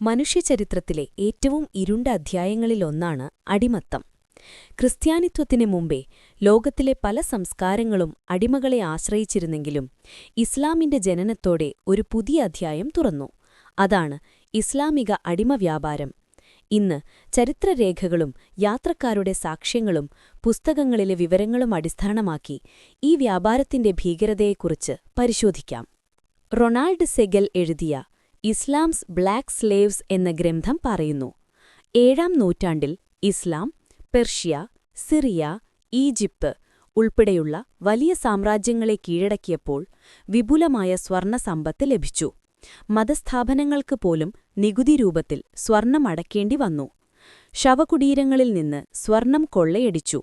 മനുഷ്യചരിത്രത്തിലെ ഏറ്റവും ഇരുണ്ട അധ്യായങ്ങളിലൊന്നാണ് അടിമത്തം. ക്രിസ്ത്യാനിത്വത്തിന് മുമ്പേ ലോകത്തിലെ പല സംസ്കാരങ്ങളും അടിമകളെ ആശ്രയിച്ചിരുന്നെങ്കിലും ഇസ്ലാമിന്റെ ജനനത്തോടെ ഒരു പുതിയ അധ്യായം തുറന്നു. അതാണ് ഇസ്ലാമിക അടിമവ്യാപാരം ഇന്ന് ചരിത്രരേഖകളും യാത്രക്കാരുടെ സാക്ഷ്യങ്ങളും പുസ്തകങ്ങളിലെ വിവരങ്ങളും അടിസ്ഥാനമാക്കി ഈ വ്യാപാരത്തിന്റെ ഭീകരതയെക്കുറിച്ച് പരിശോധിക്കാം. റൊണാൾഡ് സെഗൽ എഴുതിയ ഇസ്ലാംസ് ബ്ലാക്ക് സ്ലേവ്സ് എന്ന ഗ്രന്ഥം പറയുന്നു. ഏഴാം നൂറ്റാണ്ടിൽ ഇസ്ലാം പെർഷ്യ സിറിയ ഈജിപ്ത് ഉൾപ്പെടെയുള്ള വലിയ സാമ്രാജ്യങ്ങളെ കീഴടക്കിയപ്പോൾ വിപുലമായ സ്വർണ സമ്പത്ത് ലഭിച്ചു. മതസ്ഥാപനങ്ങൾക്ക് പോലും നികുതി രൂപത്തിൽ സ്വർണമടക്കേണ്ടി വന്നു. ശവകുടീരങ്ങളിൽ നിന്ന് സ്വർണം കൊള്ളയടിച്ചു.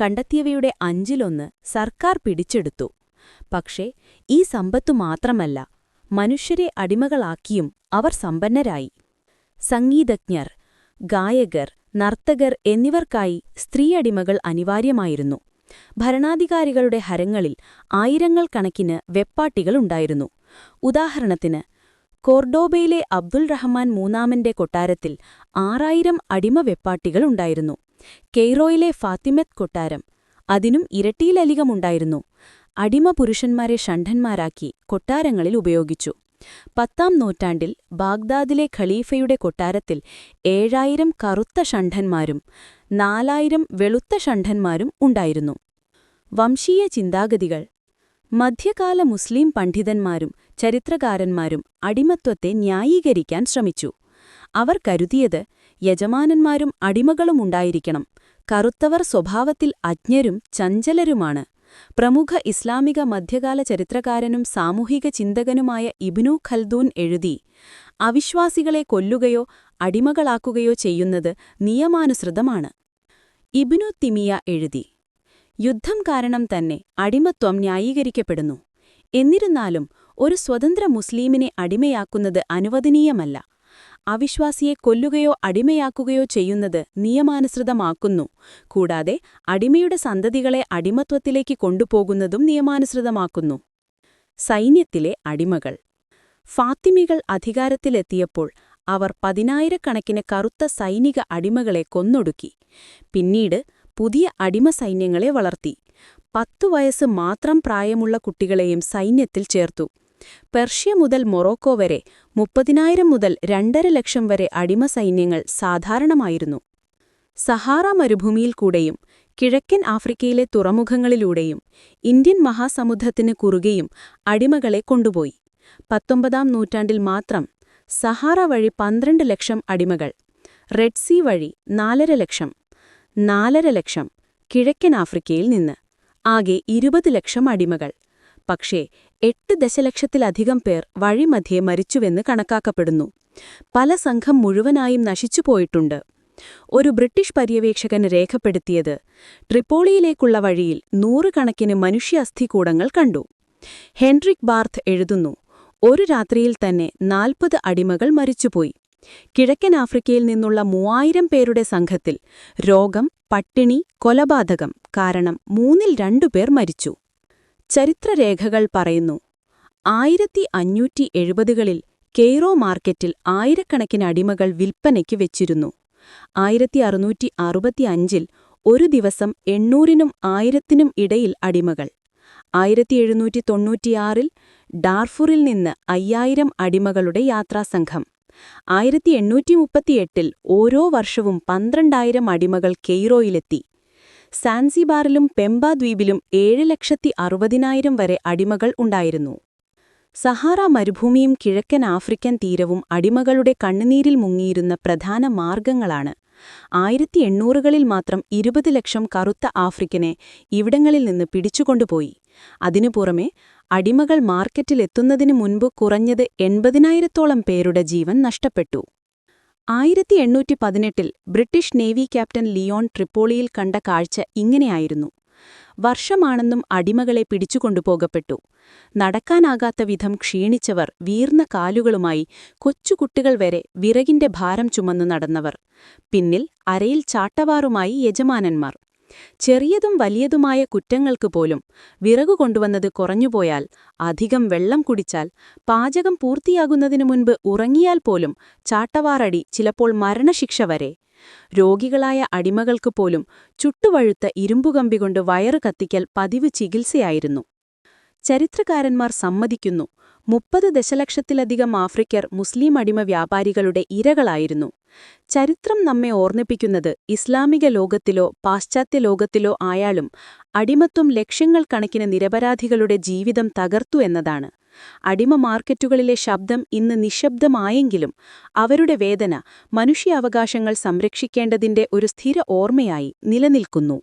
കണ്ടെത്തിയവയുടെ അഞ്ചിലൊന്ന് സർക്കാർ പിടിച്ചെടുത്തു. പക്ഷേ ഈ സമ്പത്തു മാത്രമല്ല മനുഷ്യരെ അടിമകളാക്കിയും അവർ സമ്പന്നരായി. സംഗീതജ്ഞർ ഗായകർ നർത്തകർ എന്നിവർക്കായി സ്ത്രീ അടിമകൾ അനിവാര്യമായിരുന്നു. ഭരണാധികാരികളുടെ ഹരങ്ങളിൽ ആയിരങ്ങൾ കണക്കിന് വെപ്പാട്ടികളുണ്ടായിരുന്നു. ഉദാഹരണത്തിന് കോർഡോബയിലെ അബ്ദുൾ റഹ്മാൻ മൂന്നാമന്റെ കൊട്ടാരത്തിൽ ആറായിരം അടിമ വെപ്പാട്ടികളുണ്ടായിരുന്നു. കെയ്റോയിലെ ഫാത്തിമത്ത് കൊട്ടാരം അതിനും ഇരട്ടിയിലധികമുണ്ടായിരുന്നു. അടിമ പുരുഷന്മാരെ ഷണ്ഠന്മാരാക്കി കൊട്ടാരങ്ങളിൽ ഉപയോഗിച്ചു. പത്താം നൂറ്റാണ്ടിൽ ബാഗ്ദാദിലെ ഖലീഫയുടെ കൊട്ടാരത്തിൽ ഏഴായിരം കറുത്ത ഷണ്ഠന്മാരും നാലായിരം വെളുത്ത ഷണ്ഠന്മാരും ഉണ്ടായിരുന്നു. വംശീയ ചിന്താഗതികൾ മധ്യകാല മുസ്ലിം പണ്ഡിതന്മാരും ചരിത്രകാരന്മാരും അടിമത്വത്തെ ന്യായീകരിക്കാൻ ശ്രമിച്ചു. അവർ കരുതിയത് യജമാനന്മാരും അടിമകളുമുണ്ടായിരിക്കണം കറുത്തവർ സ്വഭാവത്തിൽ അജ്ഞരും ചഞ്ചലരുമാണ്. പ്രമുഖ ഇസ്ലാമിക മധ്യകാല ചരിത്രകാരനും സാമൂഹിക ചിന്തകനുമായ ഇബ്നു ഖൽദൂൻ എഴുതി അവിശ്വാസികളെ കൊല്ലുകയോ അടിമകളാക്കുകയോ ചെയ്യുന്നത് നിയമാനുസൃതമാണ്. ഇബ്നു തിമിയ എഴുതി യുദ്ധം കാരണം തന്നെ അടിമത്വം ന്യായീകരിക്കപ്പെടുന്നു. എന്നിരുന്നാലും ഒരു സ്വതന്ത്ര മുസ്ലീമിനെ അടിമയാക്കുന്നത് അനുവദനീയമല്ല. അവിശ്വാസിയെ കൊല്ലുകയോ അടിമയാക്കുകയോ ചെയ്യുന്നത് നിയമാനുസൃതമാക്കുന്നു. കൂടാതെ അടിമയുടെ സന്തതികളെ അടിമത്വത്തിലേക്ക് കൊണ്ടുപോകുന്നതും നിയമാനുസൃതമാക്കുന്നു. സൈന്യത്തിലെ അടിമകൾ. ഫാത്തിമികൾ അധികാരത്തിലെത്തിയപ്പോൾ അവർ പതിനായിരക്കണക്കിന് കറുത്ത സൈനിക അടിമകളെ കൊന്നൊടുക്കി. പിന്നീട് പുതിയ അടിമ സൈന്യങ്ങളെ വളർത്തി. പത്തു വയസ്സ് മാത്രം പ്രായമുള്ള കുട്ടികളെയും സൈന്യത്തിൽ ചേർത്തു. പെർഷ്യ മുതൽ മൊറോക്കോ വരെ മുപ്പതിനായിരം മുതൽ രണ്ടര ലക്ഷം വരെ അടിമ സൈന്യങ്ങൾ സാധാരണമായിരുന്നു. സഹാറ മരുഭൂമിയിൽ കൂടെയും കിഴക്കൻ ആഫ്രിക്കയിലെ തുറമുഖങ്ങളിലൂടെയും ഇന്ത്യൻ മഹാസമുദ്രത്തിന് കുറുകെയും അടിമകളെ കൊണ്ടുപോയി. പത്തൊമ്പതാം നൂറ്റാണ്ടിൽ മാത്രം സഹാറ വഴി പന്ത്രണ്ട് ലക്ഷം അടിമകൾ റെഡ് സീ വഴി നാലര ലക്ഷം നാലര ലക്ഷം കിഴക്കൻ ആഫ്രിക്കയിൽ നിന്ന് ആകെ ഇരുപത് ലക്ഷം അടിമകൾ. പക്ഷേ എട്ട് ദശലക്ഷത്തിലധികം പേർ വഴിമധ്യേ മരിച്ചുവെന്ന് കണക്കാക്കപ്പെടുന്നു. പല സംഘം മുഴുവനായും നശിച്ചുപോയിട്ടുണ്ട് ഒരു ബ്രിട്ടീഷ് പര്യവേക്ഷകൻ രേഖപ്പെടുത്തിയത് ട്രിപ്പോളിയിലേക്കുള്ള വഴിയിൽ നൂറുകണക്കിന് മനുഷ്യ അസ്ഥികൂടങ്ങൾ കണ്ടു. ഹെൻറിക് ബാർത്ത് എഴുതുന്നു ഒരു രാത്രിയിൽ തന്നെ നാൽപ്പത് അടിമകൾ മരിച്ചുപോയി. കിഴക്കൻ ആഫ്രിക്കയിൽ നിന്നുള്ള മൂവായിരം പേരുടെ സംഘത്തിൽ രോഗം പട്ടിണി കൊലപാതകം കാരണം മൂന്നിൽ രണ്ടുപേർ മരിച്ചു. ചരിത്രരേഖകൾ പറയുന്നു. ആയിരത്തി അഞ്ഞൂറ്റി എഴുപതുകളിൽ കെയ്റോ മാർക്കറ്റിൽ ആയിരക്കണക്കിന് അടിമകൾ വിൽപ്പനയ്ക്ക് വെച്ചിരുന്നു. ആയിരത്തി അറുന്നൂറ്റി അറുപത്തിയഞ്ചിൽ ഒരു ദിവസം എണ്ണൂറിനും ആയിരത്തിനും ഇടയിൽ അടിമകൾ. ആയിരത്തി എഴുന്നൂറ്റി തൊണ്ണൂറ്റിയാറിൽ ഡാർഫുറിൽ നിന്ന് അയ്യായിരം അടിമകളുടെ യാത്രാസംഘം. ആയിരത്തി എണ്ണൂറ്റി മുപ്പത്തിയെട്ടിൽ ഓരോ വർഷവും പന്ത്രണ്ടായിരം അടിമകൾ കെയ്റോയിലെത്തി. സാൻസിബാറിലും പെമ്പ ദ്വീപിലും ഏഴ് ലക്ഷത്തി അറുപതിനായിരം വരെ അടിമകൾ ഉണ്ടായിരുന്നു. സഹാറ മരുഭൂമിയും കിഴക്കൻ ആഫ്രിക്കൻ തീരവും അടിമകളുടെ കണ്ണുനീരിൽ മുങ്ങിയിരുന്ന പ്രധാന മാർഗങ്ങളാണ്. ആയിരത്തി എണ്ണൂറുകളിൽ മാത്രം ഇരുപത് ലക്ഷം കറുത്ത ആഫ്രിക്കനെ ഇവിടങ്ങളിൽ നിന്ന് പിടിച്ചുകൊണ്ടുപോയി. അതിനു പുറമെ അടിമകൾ മാർക്കറ്റിലെത്തുന്നതിനു മുൻപ് കുറഞ്ഞത് എൺപതിനായിരത്തോളം പേരുടെ ജീവൻ നഷ്ടപ്പെട്ടു. ആയിരത്തി എണ്ണൂറ്റി പതിനെട്ടിൽ ബ്രിട്ടീഷ് നേവി ക്യാപ്റ്റൻ ലിയോൺ ട്രിപ്പോളിയിൽ കണ്ട കാഴ്ച ഇങ്ങനെയായിരുന്നു. വർഷമാണെന്നും അടിമകളെ പിടിച്ചുകൊണ്ടുപോകപ്പെട്ടു. നടക്കാനാകാത്ത വിധം ക്ഷീണിച്ചവർ വീർന്ന കാലുകളുമായി കൊച്ചുകുട്ടികൾ വരെ വിറകിന്റെ ഭാരം ചുമന്നു നടന്നവർ. പിന്നിൽ അരയിൽ ചാട്ടവാറുമായി യജമാനന്മാർ. ചെറിയതും വലിയതുമായ കുറ്റങ്ങൾക്ക് പോലും വിറകു കൊണ്ടുവന്നത് കുറഞ്ഞുപോയാൽ അധികം വെള്ളം കുടിച്ചാൽ പാചകം പൂർത്തിയാകുന്നതിനു മുൻപ് ഉറങ്ങിയാൽ പോലും ചാട്ടവാറടി ചിലപ്പോൾ മരണശിക്ഷ വരെ. രോഗികളായ അടിമകൾക്ക് പോലും ചുട്ടുവഴുത്ത ഇരുമ്പുകമ്പി കൊണ്ട് വയറ് കത്തിക്കൽ പതിവ് ചികിത്സയായിരുന്നു. ചരിത്രകാരന്മാർ സമ്മതിക്കുന്നു മുപ്പത് ദശലക്ഷത്തിലധികം ആഫ്രിക്കർ മുസ്ലിം അടിമ വ്യാപാരികളുടെ ഇരകളായിരുന്നു. ചരിത്രം നമ്മെ ഓർമ്മിപ്പിക്കുന്നത് ഇസ്ലാമിക ലോകത്തിലോ പാശ്ചാത്യ ലോകത്തിലോ ആയാലും അടിമത്വം ലക്ഷ്യങ്ങൾ കണക്കിന് നിരപരാധികളുടെ ജീവിതം തകർത്തു എന്നതാണ്. അടിമ മാർക്കറ്റുകളിലെ ശബ്ദം ഇന്ന് നിശബ്ദമായെങ്കിലും അവരുടെ വേദന മനുഷ്യാവകാശങ്ങൾ സംരക്ഷിക്കേണ്ടതിന്റെ ഒരു സ്ഥിര ഓർമ്മയായി നിലനിൽക്കുന്നു.